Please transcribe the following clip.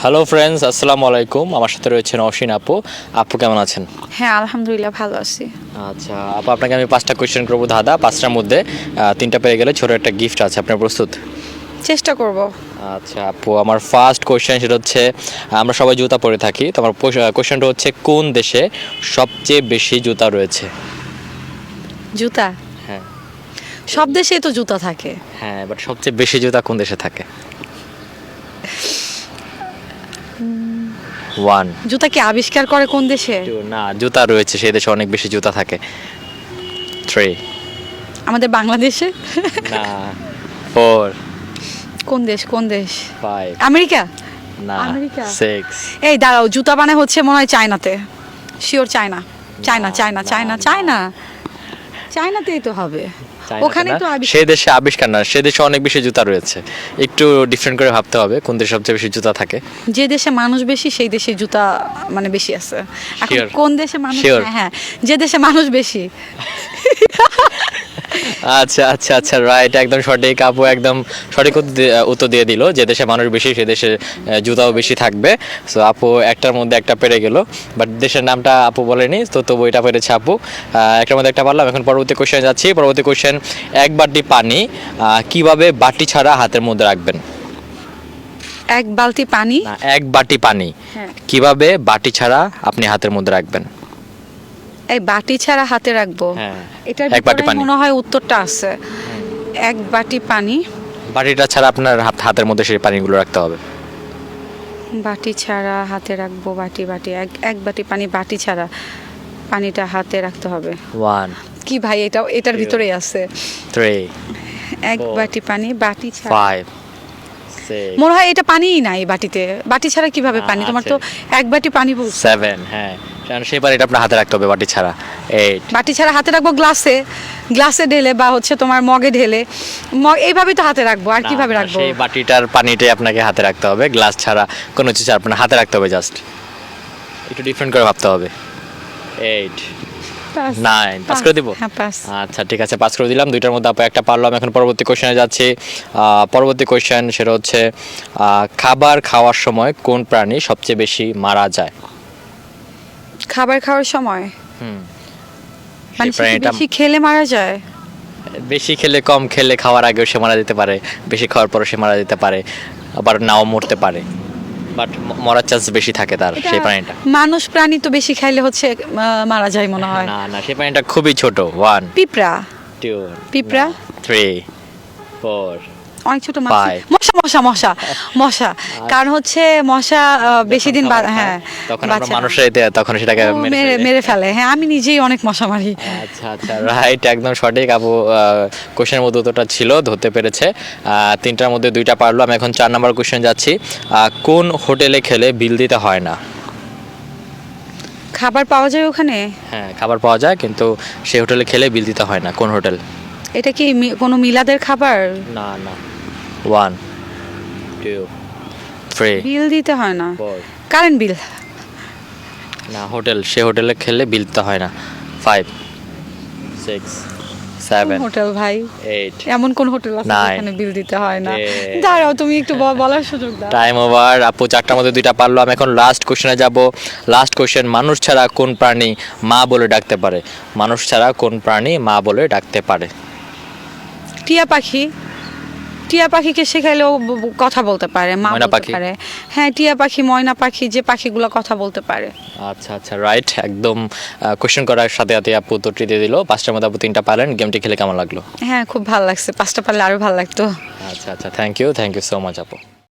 Hello friends আসসালামু আলাইকুম। আমার সাথে রয়েছেন নওশিন আপু। আপু কেমন আছেন? হ্যাঁ আলহামদুলিল্লাহ ভালো আছি। আচ্ছা আপু আপনাকে আমি পাঁচটা কোয়েশ্চেন করব দাদা পাঁচটার মধ্যে তিনটা পেয়ে গেলে ছোট একটা গিফট আছে আপনার প্রস্তুত? চেষ্টা করব। আচ্ছা আপু আমার ফার্স্ট কোয়েশ্চেন সেটা হচ্ছে আমরা সবাই জুতা পরে থাকি তো আমার কোয়েশ্চেনটা হচ্ছে কোন দেশে সবচেয়ে বেশি জুতা রয়েছে? জুতা? হ্যাঁ। সব দেশেই তো জুতা থাকে। হ্যাঁ বাট সবচেয়ে বেশি জুতা কোন দেশে থাকে? ওয়ান জুতা কি আবিষ্কার করে কোন দেশে? না জুতা রয়েছে সেই দেশে অনেক বেশি জুতা থাকে। থ্রি আমাদের বাংলাদেশে? না ফোর কোন দেশ কোন দেশ? Five America? না আমেরিকা। সিক্স এই দাঁড়াও জুতা বানায় হচ্ছে মনে হয় চায়নাতে। Sure China. China China China China. চায়নাতেই তো হবে। ওখানেই তো সেই দেশে আবিষ্কার না সে দেশে অনেক বেশি জুতা রয়েছে। একটু ডিফারেন্ট করে ভাবতে হবে কোন দেশে সবচেয়ে বেশি জুতা থাকে। যে দেশে মানুষ বেশি সেই দেশে জুতা মানে বেশি আছে। এখন কোন দেশে মানুষ হ্যাঁ, হ্যাঁ যে দেশে মানুষ বেশি। আচ্ছা আচ্ছা আচ্ছা রাইট একদম সঠিক। আপু একদম সঠিক উত্তর দিয়ে- দিল যে দেশে মানুষ বেশি সে দেশে জুতাও বেশি থাকবে। সো আপু একটার মধ্যে একটা পেরে গেল। বাট দেশের নামটা আপু বলেনি তো তবু এটা পেরেছে আপু। একটার মধ্যে একটা পারলাম। এখন পরবর্তী কোশ্চেন যাচ্ছি। পরবর্তী কোশ্চেন এক বাটি পানি কীভাবে বাটি ছাড়া হাতের মধ্যে রাখবেন? এক বালতি পানি? এক বাটি পানি। হ্যাঁ। কীভাবে বাটি ছাড়া আপনি হাতের মধ্যে রাখবেন? এই বাটি ছাড়া হাতে রাখব। হ্যাঁ, এটার ভিতরে। মনে হয় উত্তরটা আছে। এক বাটি পানি। বাটিটা ছাড়া আপনার হাত- হাতের মধ্যে সেই পানিগুলো রাখতে হবে। বাটি ছাড়া হাতে রাখব বাটি বাটি। এক এক বাটি পানি বাটি ছাড়া পানিটা হাতে রাখতে হবে। ওয়ান কি ভাই এটা এটার ভিতরেই আছে। থ্রি এক বাটি পানি বাটি ছাড়া ফাইভ মনে হয় এটা পানিই নাই বাটিতে। বাটি ছাড়া কীভাবে পানি? তোমার তো এক বাটি পানি বলছো। সেভেন হ্যাঁ। কারণ সেই আপনার হাতে রাখতে হবে বাটি ছাড়া। এইট বাটি ছাড়া হাতে রাখব গ্লাসে গ্লাসে ঢেলে বা হচ্ছে তোমার মগে ঢেলে মগ এইভাবেই তো হাতে রাখব আর কীভাবে রাখব? সেই বাটিটার পানিটাই আপনাকে হাতে রাখতে হবে গ্লাস ছাড়া কোনো কিছু আপনার হাতে রাখতে হবে জাস্ট একটু ডিফারেন্ট করে ভাবতে হবে। Eight nine pass. করে দিব? হ্যাঁ আচ্ছা ঠিক আছে পাস করে দিলাম দুইটার মধ্যে আপু একটা পারলাম এখন পরবর্তী কোশ্চেনে যাচ্ছি। পরবর্তী কোশ্চেন সেটা হচ্ছে আহ, খাবার খাওয়ার সময় কোন প্রাণী সবচেয়ে বেশি মারা যায়? খাবার খাওয়ার সময়? হুম। মানে সে কি বেশি খেলে মারা যায়? বেশি খেলে কম খেলে খাওয়ার আগেও সে মারা যেতে পারে বেশি খাওয়ার পরও সে মারা যেতে পারে আবার নাও মরতে পারে বাট মরার চান্স বেশি থাকে তার সেই প্রাণীটা। মানুষ প্রাণী তো বেশি খাইলে হচ্ছে মারা যায় মনে হয়। না না সেই প্রাণীটা খুবই ছোট ওয়ান পিঁপড়া? টু পিঁপড়া? থ্রি ফোর অনেক ছোট মাছ. মশা মশা মশা মশা। কারণ হচ্ছে মশা আহ, বেশি দিন বা- হ্যাঁ তখন আমরা বাঁচে না। মানুষের তখন সেটাকে ও, মেরে মেরে ফেলে। মেরে ফেলে। হ্যাঁ আমি নিজেই অনেক মশা মারি। আচ্ছা আচ্ছা রাইট একদম সঠিক। আপু কোশ্চেনের মধ্যে উত্তরটা ছিল ধরতে পেরেছে। আহ, তিনটার মধ্যে দুইটা পারল। আমি এখন চার নম্বর কোশ্চেন যাচ্ছি। আহ, কোন হোটেলে খেলে বিল দিতে হয় না? খাবার পাওয়া যায় ওখানে? হ্যাঁ খাবার পাওয়া যায় কিন্তু সেই হোটেলে খেলে বিল দিতে হয় না। কোন হোটেল? এটা কি মি- কোনো মিলাদের খাবার? না না। ওয়ান টু থ্রি বিল দিতে হয় না। কারেন্ট বিল না হোটেল সে হোটেলে খেলে বিল দিতে হয় না। ফাইভ সিক্স সেভেন হোটেল ভাই? এইট এমন কোন হোটেল আছে যেখানে বিল দিতে হয় না? দাঁড়াও তুমি একটু বলার সুযোগ দাও। টাইম ওভার আপু চারটার মধ্যে দুইটা পারল। আমি এখন লাস্ট কোশ্চেনে যাব। লাস্ট কোশ্চেন মানুষ ছাড়া কোন প্রাণী মা বলে ডাকতে পারে? মানুষ ছাড়া কোন প্রাণী মা বলে ডাকতে পারে? টিয়া পাখি। টিয়া পাখিকে শেখাইলেও কথা বলতে পারে মা ময়না বলতে পাখি? পারে। হ্যাঁ টিয়া পাখি ময়না পাখি যে পাখিগুলো কথা বলতে পারে। আচ্ছা আচ্ছা রাইট একদম কোশ্চেন করার সাথে সাথে আপু উত্তরটি দিয়ে দিল। পাঁচটার মধ্যে আপু তিনটা পারেন গেমটি খেলে কেমন লাগল? হ্যাঁ খুব ভালো লাগছে পাঁচটা পারলে আরও ভালো লাগতো। আচ্ছা আচ্ছা thank you thank you so much আপু।